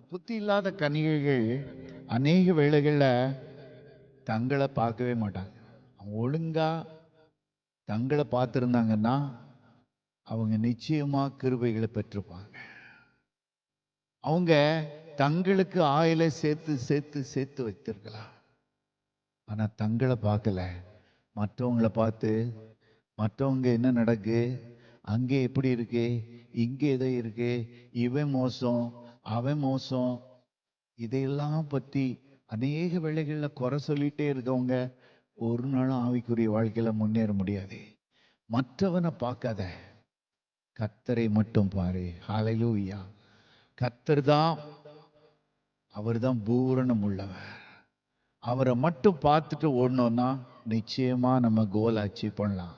அந்த புத்தி இல்லாத கன்னிகைகள் அநேக வேளைகளில் தங்களை பார்க்கவே மாட்டாங்க. அவங்க ஒழுங்காக தங்களை பார்த்துருந்தாங்கன்னா அவங்க நிச்சயமா கிருபைகளை பெற்றிருப்பாங்க. அவங்க தங்களுக்கு ஆயிலை சேர்த்து சேர்த்து சேர்த்து வைத்திருக்கலாம். ஆனா தங்களை பார்க்கல. மற்றவங்களை பார்த்து மற்றவங்க என்ன நடக்கு? அங்கே எப்படி இருக்கு? இங்கே எதோ இருக்கு? இவன் மோசம். அவன் மோசம். இதையெல்லாம் பற்றி அநேக வேளைகளில் குறை சொல்லிகிட்டே இருக்கவங்க ஒரு நாளும் ஆவிக்குரிய வாழ்க்கையில் முன்னேற முடியாது. மற்றவனை பார்க்காத. கத்தரை மட்டும் பாரு. ஹalleluya கத்தர் தான் அவர் தான் பூரணம் உள்ளவர். அவரை மட்டும் பார்த்துட்டு ஓடணும்னா நிச்சயமாக நம்ம கோல் அச்சீவ் பண்ணலாம்.